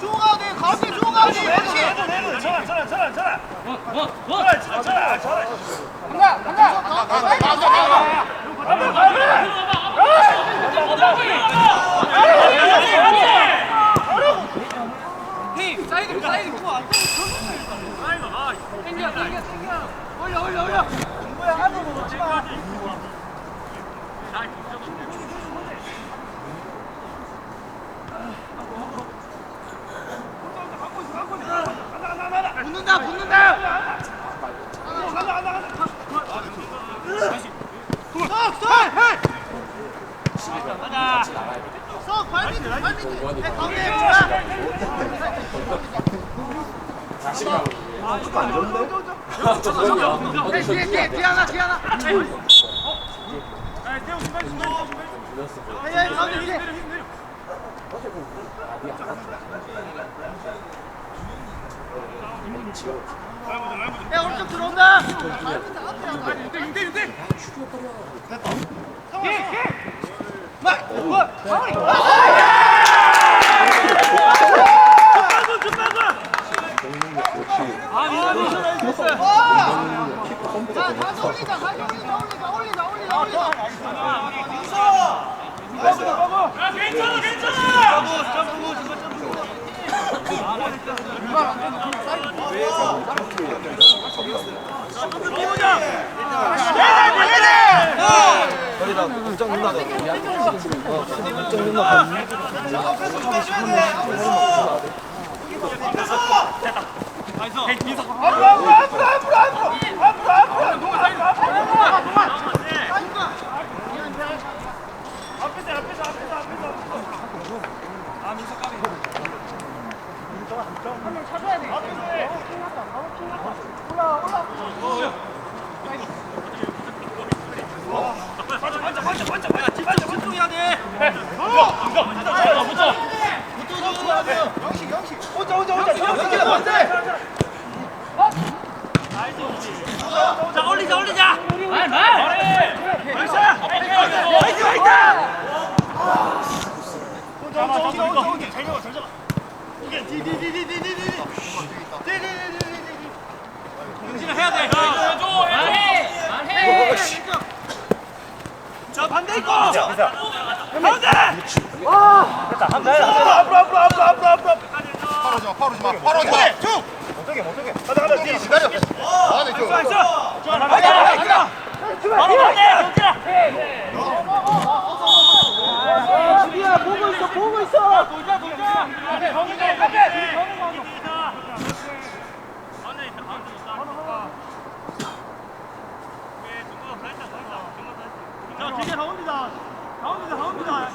쭉 가야 돼. 가운데 쭉 가야 돼. 그렇지. 간다, 간다. 가, 가, 가. 힘 사이드 사이드 그거 안 땡겨 땡겨 땡겨 올려 올려 올려 뭐야, 안으로 놓지 마. 붙는다, 붙는다. 석, 발밑, 발밑. 해, 가운데. 축구 안 좋은데? 뒤에, 뒤에, 뒤에 하나, 뒤에 하나. 헤이, 헤이, 가운데 뒤에. 야, 오른쪽 들어온다. 자, 다시 올리자, 다시 올리자, 올리자, 올리자, 올리자, 올 우리가 국정 누나가 어, 국정 누나 영식, 영식. 혼자, 혼자, 혼자. 영식이 뭔데? 자 올리자 올리자 혼자, 혼자, 혼자, 혼자, 혼자. 잘 먹어, 잘 잡아. 정신을 해야 돼 해줘 해줘 자. 아, 네, 정신아 수비야, 보고 있어, 보고 있어. 돌자 돌자 앞에, 가운데, 앞에. 자 뒤에 가운데다 가운데다 가운데다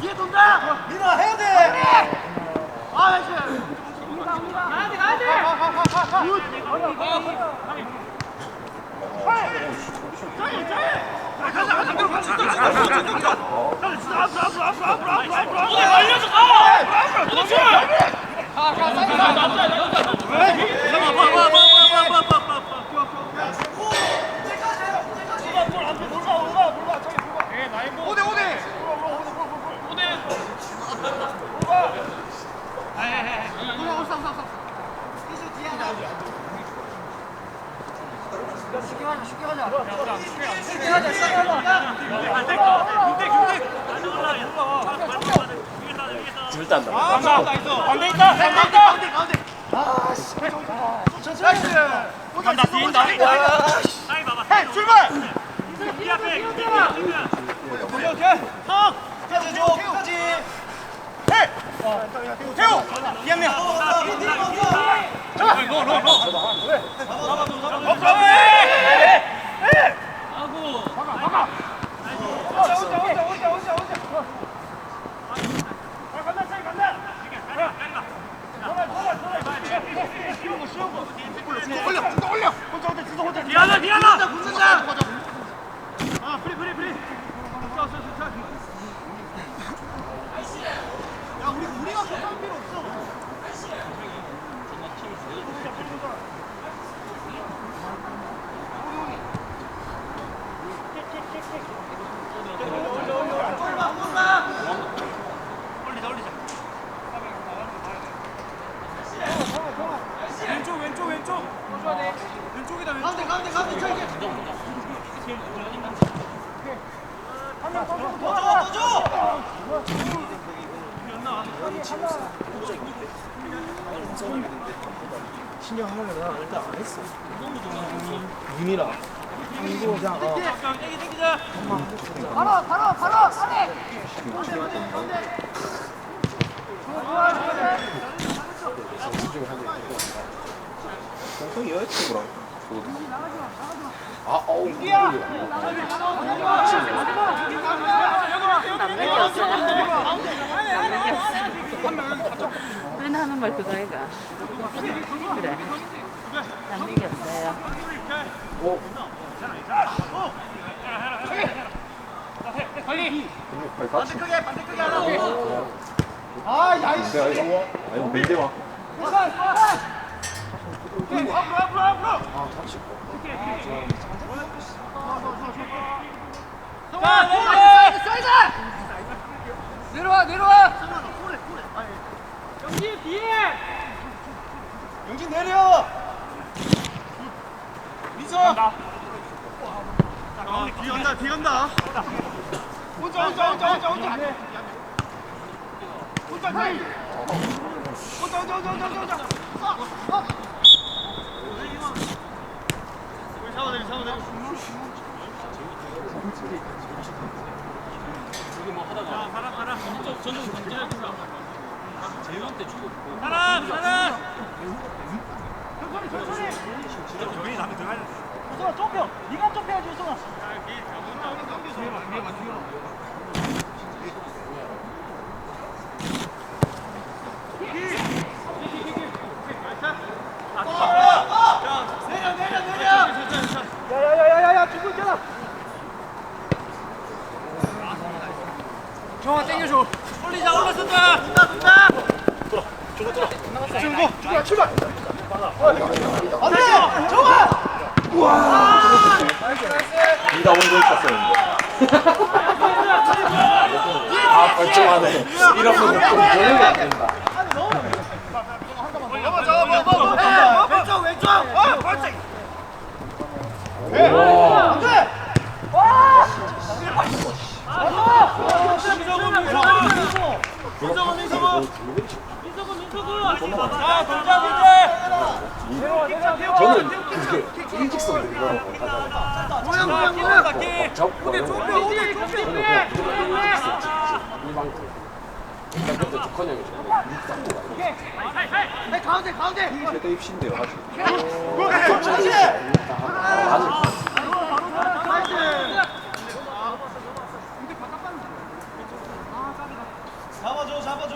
뒤에 돈다. 민아, 해야 돼. 아, 나이스. 가야돼 가야돼 가자, 가자, 앞으로, 가자. 가자, 가자, 가자. 가자, 앞으로, 앞으로, 앞으로, 앞으로, 앞으로, 앞으로, 앞으로. 날려줘 가 그렇지 오대, 오대. 누나, 올사, 올사, 올사. 이수 뒤에 하나. 쉽게 가자, 쉽게 가자. 쉽게 가자, 쉽게 가자. 줄단다. 반대 있다 반대 있다 가운데, 가운데. 아, 씨. 나이스. 간다, 뒤인다. 해, 출발. 오케이, 오케이. 형, 가자, 줘. 태우지. 해. 미안, 미안. 자, 로, 로, 로. 앞으로. 해. 해. 아구 혼자, 혼자, 혼자, 혼자, 혼자, 아, 빨리 프리 프리 야 우리 우리가 급한 필요 없어. 맨 하는 말 그거 아이가? 그래. 남는 게 없어요. 반대 크게 반대 크게 하라고 아 야이씨. 아니, 밀대와. 앞으로 앞으로 앞으로. 자, 내려. 내려와 내려와 영진 뒤에. 영진 내려! 민서! 뒤 간다 뒤 간다. 혼자 혼자 혼자 혼자 혼자. 혼자 혼자. 혼자 혼자 혼자 혼자 혼자. 우리 잡아내리 잡아내리 여기 뭐 하다가. 가라 가라. 전전 전전 던져야 된다. 재훈 때 죽었고. 가라 가라. 조용히 나면 들어가야 돼 우선아 좁혀 네가 좁혀야지 우선아 내려 내려 내려 야야야야야 죽고 있잖아 정아 땡겨줘. 올리자 올랐었다. 든다. 든다 출구 출발 출발. 안 돼! 정아. 이다 온거 있었었는데. 아, 멀쩡하네. 이러면 좀 조용히 안 된다. 잡아 잡아 왼쪽 왼쪽. 어 발짝 와. 안돼 민석은 민석은. 민석은 민석은. 자 돌자 돌자. 저는 그게 일직선으로 이거를 못하잖아요. 뭐야 뭐야 뭐야 바퀴. 접고 좁혀 저는 좁혀 그냥 무조건 일직선 찍지. 이만큼. 그러니까 그때 조건 형이 저는 육상부가 가운데 가운데 최대 입신대요 아직. 그렇지 아직 잡아줘 잡아줘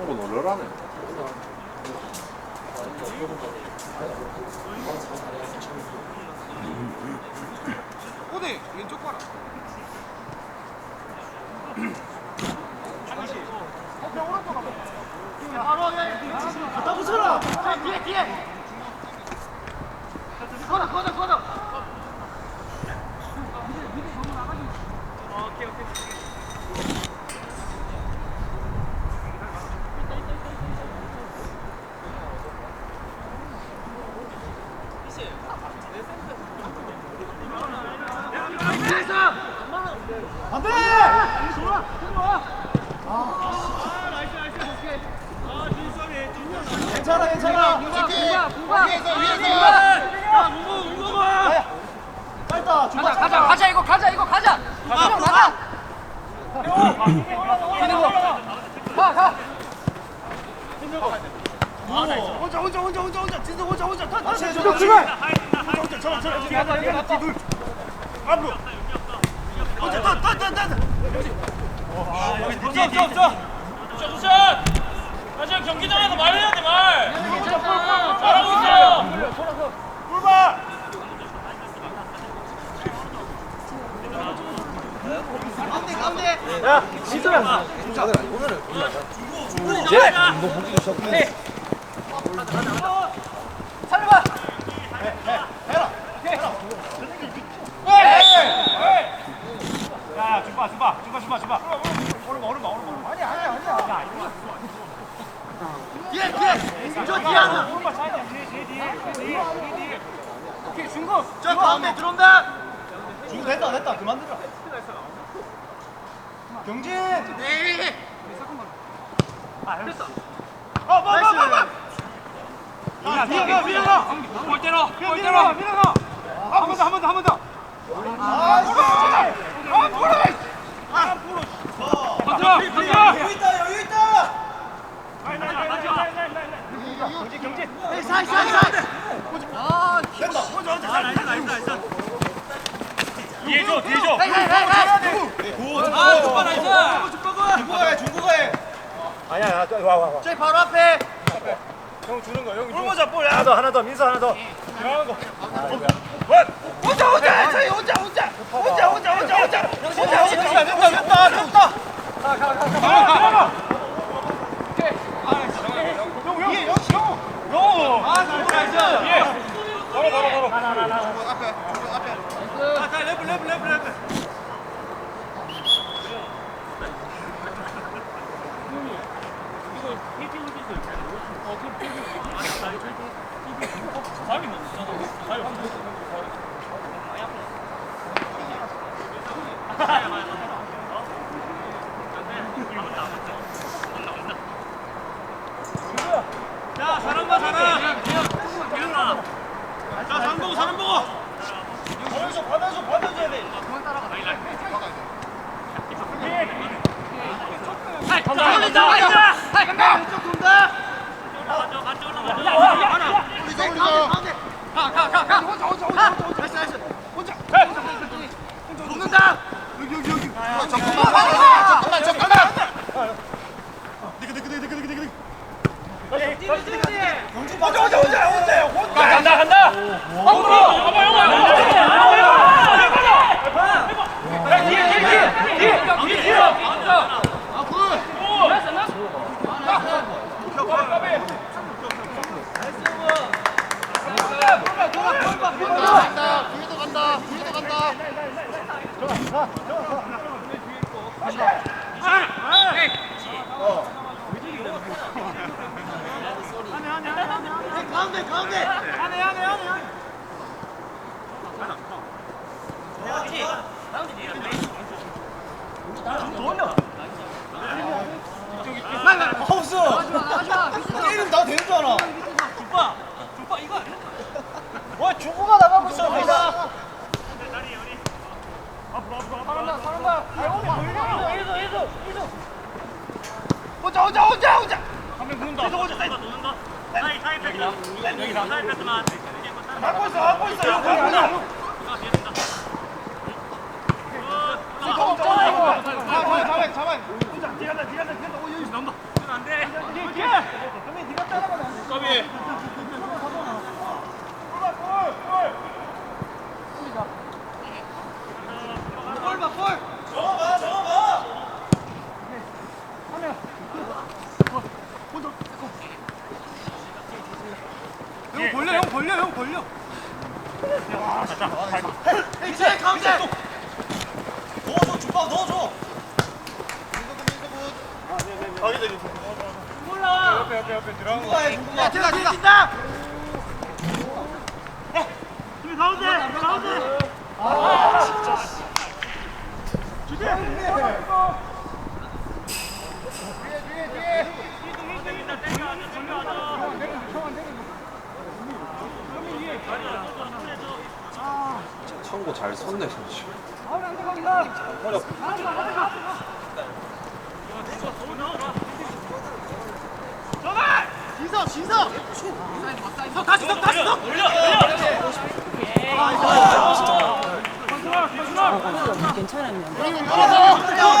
한국 놀러라네. 어디 왼쪽 봐라. 갖다 붙여라 뒤에 뒤에 걷어 걷어 걷어 안돼 괜찮아 괜찮아 위에서 위에서 야 문고 문고 봐. 짧다 가자 가자 가자 이거 가자 이거 가자 형 나가 혼자 혼자 혼자 혼자. 혼자 진짜 혼자 혼자. 다 다시 해줘 출발! 혼자 혼자 저런 저런 뒤에 가자 뒤에 가자 둘 앞으로. 혼자 따따따따 없어 없어 없어. 굿샷 굿샷. 다시 경기장에서 말해야 돼 말. 잘하고 있어. 꿀봐 가운데 가운데. 야 시소야 오늘은 이제 너 보기 좋네 저 가운데 됐다 됐다 경진 네 아, 됐어. 어, 뭐, 뭐, 뭐, 뭐. 야, 밀어가, 밀어가. 볼 때로 볼 밀어가, 때로 밀어가. 한번 더, 한 번 더, 한 번 더. 아! 아, 프로! 아, 프로! 컨트롤 컨트롤 여유 있다, 여유 있다. 경진. 에이, 사이, 사이, 사이. 아, 됐다. 혼자. 나이스, 나이스, 나이스. 뒤에 줘 뒤에 줘. 아, 축구 나이스. 중국어 해, 중국어 해. 아니야, 야, 와, 와, 와. 저기 바로 앞에. 형 주는 거, 형 줘. 볼 자, 볼. 하나 더, 하나 더, 민서 하나 더. 들어가는 거. 혼자, 혼자, 저희 혼자, 혼자, 혼자, 혼자, 혼자, 혼자. 혼자, 혼자, 됐다, 됐다, 됐다. 가, 가, 가, 가. 들어가. 형, 형, 형, 형. 형. 아, 나이스. 예. 바로, 바로, 바로. 앞에 앞에 아, 자, 레벨, 레벨, 레벨, 레벨. 자, 사람 봐, 사람. 자, 사람 보고, 사람 보고. 받아줘, 받아줘, 받아줘야 돼. 간다 간다 간다. 왼쪽 돈다. 올리자 올리자 혼자, 혼자, 혼자, 혼자. 나이스, 나이스. 혼자. 돕는다. 여기, 여기, 여기. 잠깐만 잠깐만 혼자, 혼자, 혼자, 혼자, 혼자. 간다 간다 홍으로 아빠 영화 간다 뒤에도 간다 뒤에도 간다 가운데, 가운데. 하우스. 게임 다 되는 줄 알아. 주빠, 주빠 이거. 와, 주부가 나가고 있어. 나이스. 혼자, 혼자, 혼자, 혼자. 한명 누른다 혼자, 혼자. 누른다 사이 사이 패스 여기다 사이 패스만 하고 있어, 하고 있어. 형, 거기 아니야. 잡아, 잡아. 혼자, 뒤에 간다, 뒤에 간다, 뒤에 간다. 오, 여기 넘봐. 안돼 뒤에, 뒤에. 형님, 네가 따라가면 안 돼. 까비 볼 봐, 볼. 저거 봐, 저거 봐. 하면. 혼자. 형 벌려, 형 벌려, 형 벌려. 이제 가운데. 넣어줘, 주파 넣어줘. 몰라. 옆에 옆에 옆에 들어간 거. 야, 제가 제가 뛴다. 저기 가운데, 가운데. 아, 진짜. 주제. 청구 잘 섰네 선수 진석, 진석. 석 다시, 석 다시, 석. 올려 올려 괜찮았냐? 여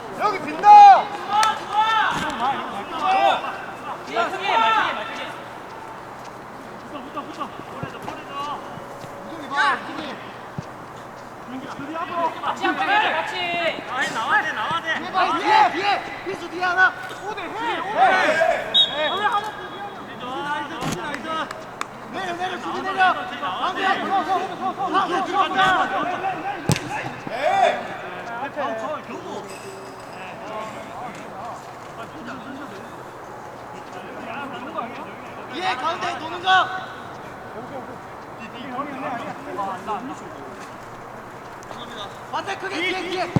기 빈다. 아니 나와야 돼 나와야 돼 아, 뒤에, 뒤에. 비수 뒤에 하나. 오대 해. 오대. 하나 하나. 내려, 내려, 수비 내려. 안 돼, 들어서, 들어서, 들어서. 네. 가운데 가운데 도는 거. 반대 크게 뒤에 뒤에.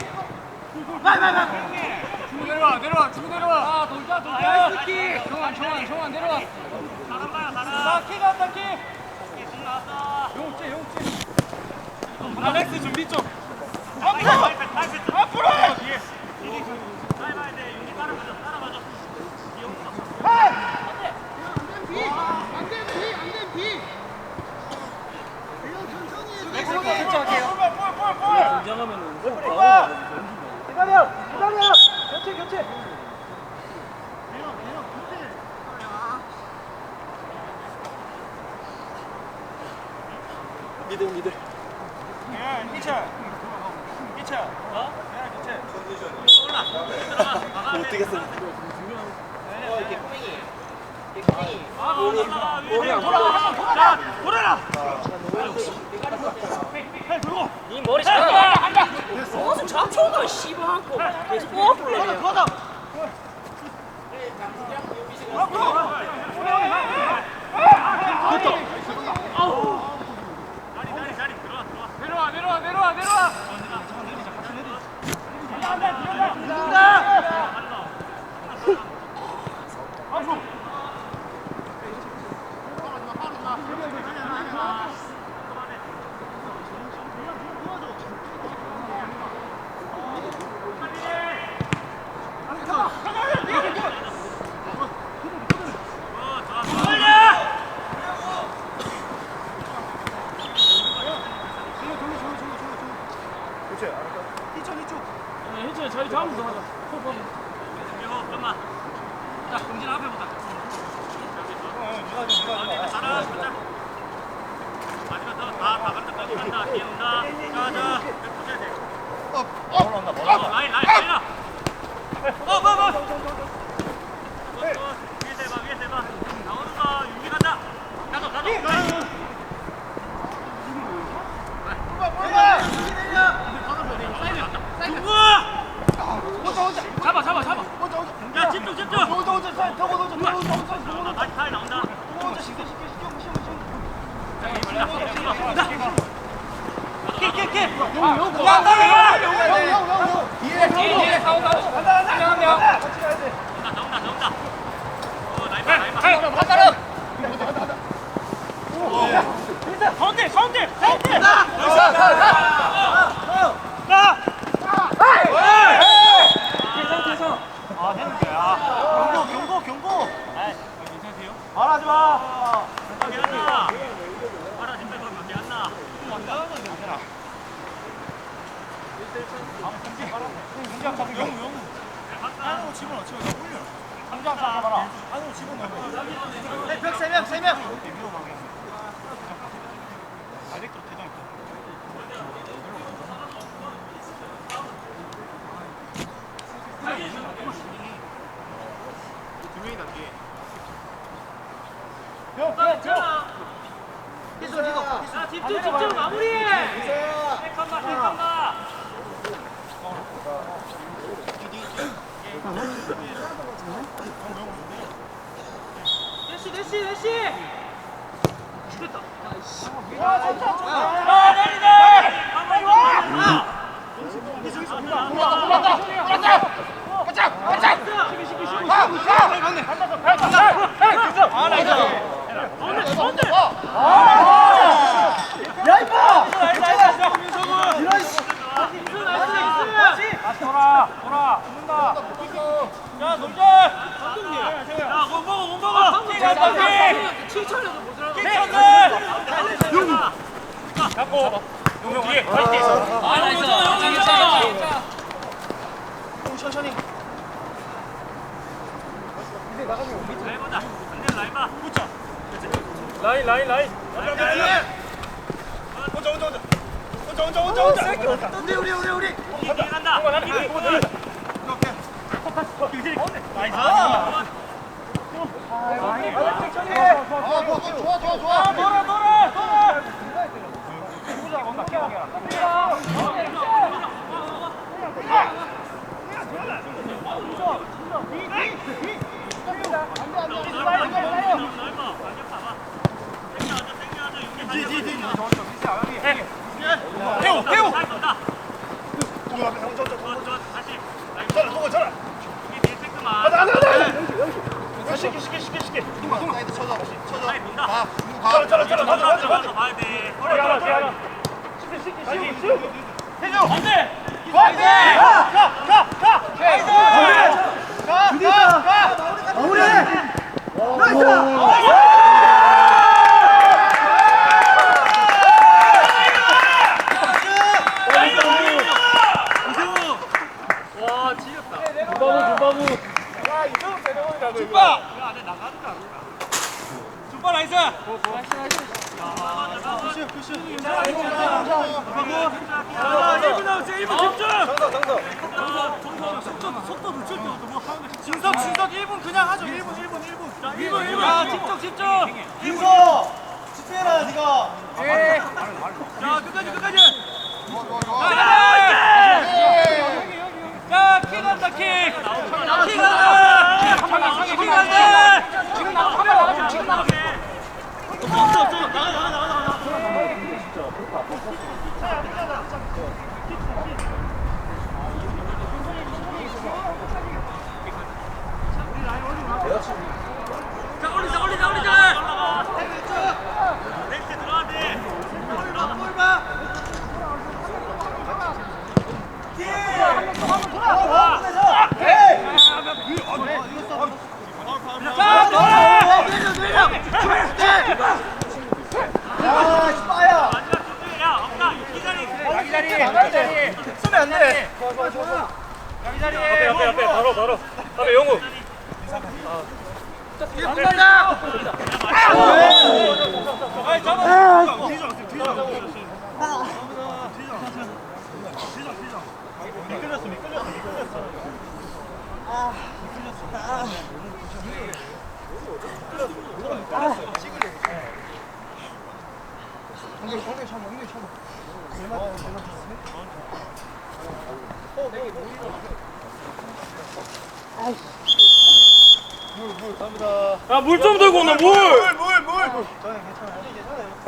내려와 내려와 주고 내려와. 아 돌자 돌자. 키. 정환 정환 정환 내려와. 나키 간다 키. 용치 용치 알렉스 준비 좀 앞으로! 앞으로! 기 다려 기다려. 교체 교체. 미들 미들. 예 이차 이차 어? 예 교체. 못 뛰겠어. 이 머리 잡아. 무슨 잡초가 씨발 않고 계속 뽑아볼래. 내려와 내려와 내려와 내려와 현재 잡은 경 안으로 집어넣어 집어넣어 올려 공장 잡아봐라 안으로 집어넣어 벽세명 세명 혼자 혼자 혼자 혼자. 우리 우리 우리. 간다. 간다. 오케이 오케이. 나이스. 아, 천천히. 아, 좋아 좋아 좋아. 아, 돌아 돌아 돌아. 누구자 건가 깨워 깨워. 지지지 태우 태우 동훈 앞에 동훈 저저 동훈 저 저라 동훈 저라 가자 가자 가자 쉽게 쉽게 쉽게 쉽게 동훈 동훈 나이도 쳐줘 쳐줘 가 저라 저라 저라 가자 가자 가자 가야 돼 빨리 가라 가라 쉽게 쉽게 쉽게 쉽게 해줘 안돼 안돼 가가가 가이드 가가가 마무리 마무리 나이스 나이스 진석 진석 1분 그냥 하죠 1분 1분 1분 자 1분 1분 아 집중 민서 집중해라 니가 자 끝까지 끝까지 좋아 자, 킥 한다, 킥! 킥 한다! 킥 한다! 지금 나가, 카메라 나가, 지금 나가. 없어, 없어, 없어. 나가, 나가, 나가, 나가. 자 올리자 올리자 올리자 넥스트 들어가야 돼 자, 돌아! 아 씨빠야 마지막 준비 야 없다 이 자리 자리, 자기 자리. 쓰면 안돼 자기 자리. 앞에, 앞에, 앞에. 바로, 바로. 앞에 영우. 간다! 아이, 잡아. 뒤져, 뒤져. 미끌렸어, 미끌렸어, 미끌렸어. 물물 감사합니다. 야, 물 좀 들고 오늘 물! 물, 물, 물! 아, 괜찮아요. 괜찮아요.